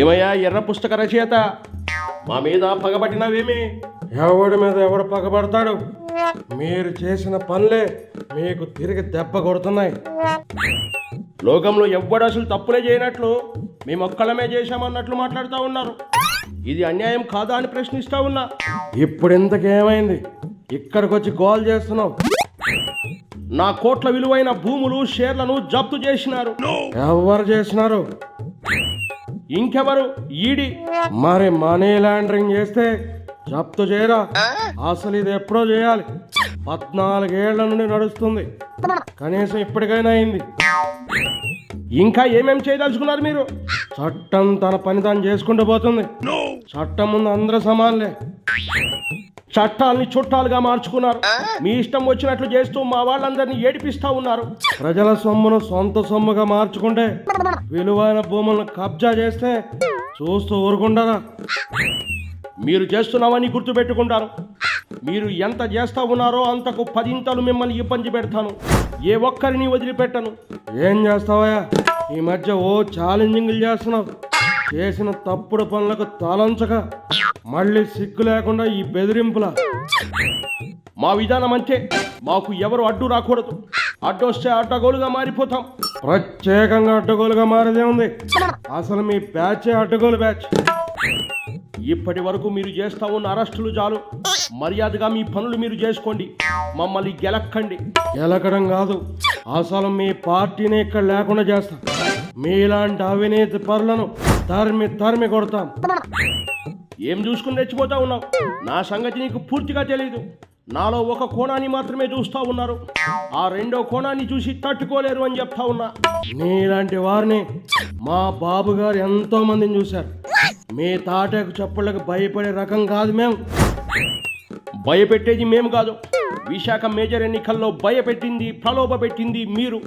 ఏమయ్యా ఎర్ర పుస్తక రచయిత? మా మీద పగబట్టినవేమి? ఎవడి మీద ఎవడు పగబడతాడు? మీరు చేసిన పనులే మీకు తిరిగి దెబ్బ కొడుతున్నాయి. లోకంలో ఎవ్వడు అసలు తప్పులే చేయనట్లు మేము ఒక్కళ్ళమే చేశామన్నట్లు మాట్లాడుతూ ఉన్నారు. ఇది అన్యాయం కాదా అని ప్రశ్నిస్తా ఉన్నా. ఇప్పుడు ఇంతకేమైంది ఇక్కడికి వచ్చి గోల్ చేస్తున్నావు? నా కోట్ల విలువైన భూములు షేర్లను జప్తు చేసినారు. ఎవరు చేసినారు? ఇంకెవరు? ఈడి. మరి మనీ లాండరింగ్ చేస్తే జప్తు చేయరా? అసలు ఇది ఎప్పుడో చేయాలి. పద్నాలుగేళ్ళ నుండి నడుస్తుంది. కనీసం ఇప్పటికైనా అయింది. ఇంకా ఏమేం చేయదలుచుకున్నారు మీరు? చట్టం తన పని తాను చేసుకుంటూ పోతుంది. చట్టం ముందు అందరూ సమానులే. చట్టాలని చుట్టాలుగా మార్చుకున్నారు. మీ ఇష్టం వచ్చినట్లు చేస్తూ మా వాళ్ళందరినీ ఏడిపిస్తా ఉన్నారు. ప్రజల సొమ్మును సొంత సొమ్ముగా మార్చుకుంటే విలువైన భూములను కబ్జా చేస్తే చూస్తూ ఊరుకుంటారా? మీరు చేస్తున్నామని గుర్తుపెట్టుకుంటారు. మీరు ఎంత చేస్తా ఉన్నారో అంతకు పదింతలు మిమ్మల్ని ఇబ్బంది పెడతాను. ఏ ఒక్కరిని వదిలిపెట్టను. ఏం చేస్తావయ్యా? ఈ మధ్య ఓ ఛాలెంజింగ్లు చేస్తున్నావు. చేసిన తప్పుడు పనులకు తలంచక మళ్ళీ సిగ్గు లేకుండా ఈ బెదిరింపుల. మా విధానం అంతే. మాకు ఎవరు అడ్డు రాకూడదు. అడ్డు వస్తే అడ్డగోలుగా మారిపోతాం. ప్రత్యేకంగా అడ్డగోలుగా మారేదే ఉంది. అసలు మీ బ్యాచే అడ్డగోలు బ్యాచ్. ఇప్పటి వరకు మీరు చేస్తా ఉన్న అరెస్టులు చాలు. మర్యాదగా మీ పనులు మీరు చేసుకోండి. మమ్మల్ని గెలక్కండి. గెలకడం కాదు. అసలు మీ పార్టీని ఇక్కడ లేకుండా చేస్తాం. మీలాంటి అవినీతి పరులను తరిమి తరిమి కొడతాం. ఏం చూసుకుని తెచ్చిపోతా ఉన్నావు? నా సంగతి నీకు పూర్తిగా తెలియదు నాలో ఒక కోణాన్ని మాత్రమే చూస్తా ఉన్నారు. ఆ రెండో కోణాన్ని చూసి తట్టుకోలేరు అని చెప్తా ఉన్నా. నీలాంటి వారిని మా బాబు గారు ఎంతో మందిని చూశారు. మీ తాటకు చెప్పులకు భయపడే రకం కాదు మేము. భయపెట్టేది మేము కాదు. విశాఖ మేజర్ ఎన్నికల్లో భయపెట్టింది ప్రలోభ పెట్టింది మీరు.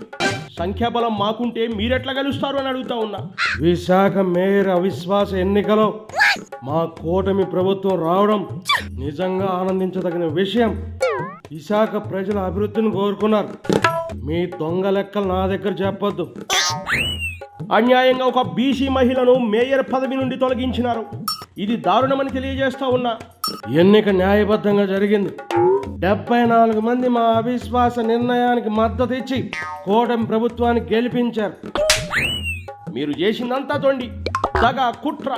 సంఖ్యాబలం మాకుంటే మీరెట్లా గెలుస్తారు అని అడుగుతా ఉన్నా. విశాఖ మేయర్ అవిశ్వాస ఎన్నికలో మా కూటమి ప్రభుత్వం రావడం నిజంగా ఆనందించదగిన విషయం. విశాఖ ప్రజల అభివృద్ధిని కోరుకున్నారు. మీ దొంగ లెక్కలు నా దగ్గర చెప్పొద్దు. అన్యాయంగా ఒక బీసీ మహిళను మేయర్ పదవి నుండి తొలగించినారు. ఇది దారుణమని తెలియజేస్తా ఉన్నా. ఎన్నిక న్యాయబద్ధంగా జరిగింది. డెబ్బై నాలుగు మంది మా అవిశ్వాస నిర్ణయానికి మద్దతు ఇచ్చి కూటమి ప్రభుత్వాన్ని గెలిపించారు. మీరు చేసిందంతా తొండి. సగ కుట్ర.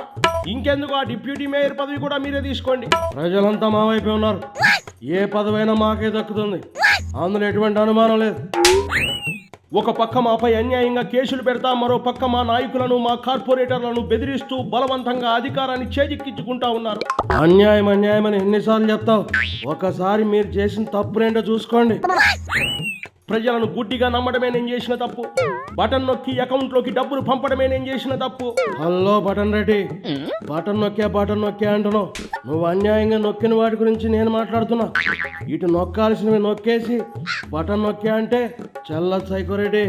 ఇంకెందుకు ఆ డిప్యూటీ మేయర్ పదవి కూడా మీరే తీసుకోండి. ప్రజలంతా మా వైపే ఉన్నారు. ఏ పదవైనా మాకే దక్కుతుంది. అందులో ఎటువంటి అనుమానం లేదు. ఒక పక్క మాపై అన్యాయంగా కేసులు పెడతా మరో పక్క మా నాయకులను మా కార్పొరేటర్లను బెదిరిస్తూ బలవంతంగా అధికారాన్ని చేజిక్కించుకుంటా ఉన్నారు. అన్యాయం అన్యాయం అని ఎన్నిసార్లు చెప్తావు? ఒకసారి మీరు చేసిన తప్పునేంటో చూసుకోండి. ప్రజలను గుడ్డిగా నమ్మడమే నేను చేసిన తప్పు. బటన్ నొక్కి అకౌంట్లోకి డబ్బులు పంపడమే నేను చేసిన తప్పు. Hello button Reddy. బటన్ నొక్కే బటన్ నొక్కే అంటున్నావు. నువ్వు అన్యాయంగా నొక్కిన వాటి గురించి నేను మాట్లాడుతున్నా. ఇటు నొక్కాల్సినవి నొక్కేసి బటన్ నొక్కే అంటే చల్ల సైకో రెడ్డి.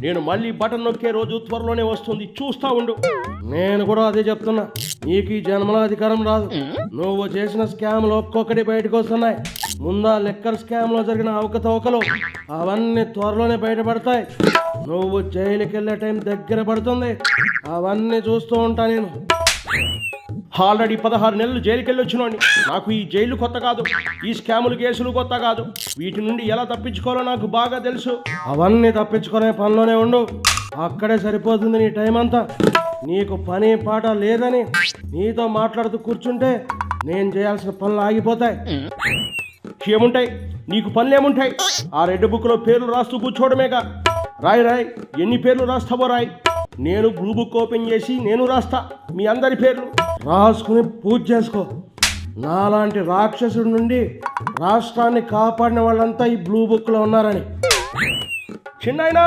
నేను మళ్ళీ బటన్ నొక్కే రోజు త్వరలోనే వస్తుంది. చూస్తా ఉండు. నేను కూడా అదే చెప్తున్నా. నీకు ఈ జన్మలో అధికారం రాదు. నువ్వు చేసిన స్కామ్లు ఒక్కొక్కటి బయటకు వస్తున్నాయి. ముందా లెక్కర్ స్కామ్లో జరిగిన అవకతవకలు అవన్నీ త్వరలోనే బయటపడతాయి. నువ్వు జైలుకి వెళ్ళే టైం దగ్గర పడుతుంది. అవన్నీ చూస్తూ ఉంటా నేను. ఆల్రెడీ పదహారు నెలలు జైలుకి వెళ్ళి నాకు ఈ జైలు కొత్త కాదు. ఈ స్కాములు కేసులు కొత్త కాదు. వీటి నుండి ఎలా తప్పించుకోవాలో నాకు బాగా తెలుసు. అవన్నీ తప్పించుకునే పనిలోనే ఉండు. అక్కడే సరిపోతుంది నీ టైం అంతా. నీకు పని పాట లేదని నీతో మాట్లాడుతూ కూర్చుంటే నేను చేయాల్సిన పనులు ఆగిపోతాయి. ఏముంటాయి? నీకు పనులేముంటాయి ఆ రెడ్ బుక్లో పేర్లు రాస్తూ కూర్చోవడమేగా. రాయ్ రాయ్ ఎన్ని పేర్లు రాస్తావో రాయ్. నేను బ్లూ బుక్ ఓపెన్ చేసి నేను రాస్తా. మీ అందరి పేర్లు. రాసుకుని పూజ చేసుకో. నాలాంటి రాక్షసుడి నుండి రాష్ట్రాన్ని కాపాడిన వాళ్ళంతా ఈ బ్లూ బుక్లో ఉన్నారని. చిన్నాయనా!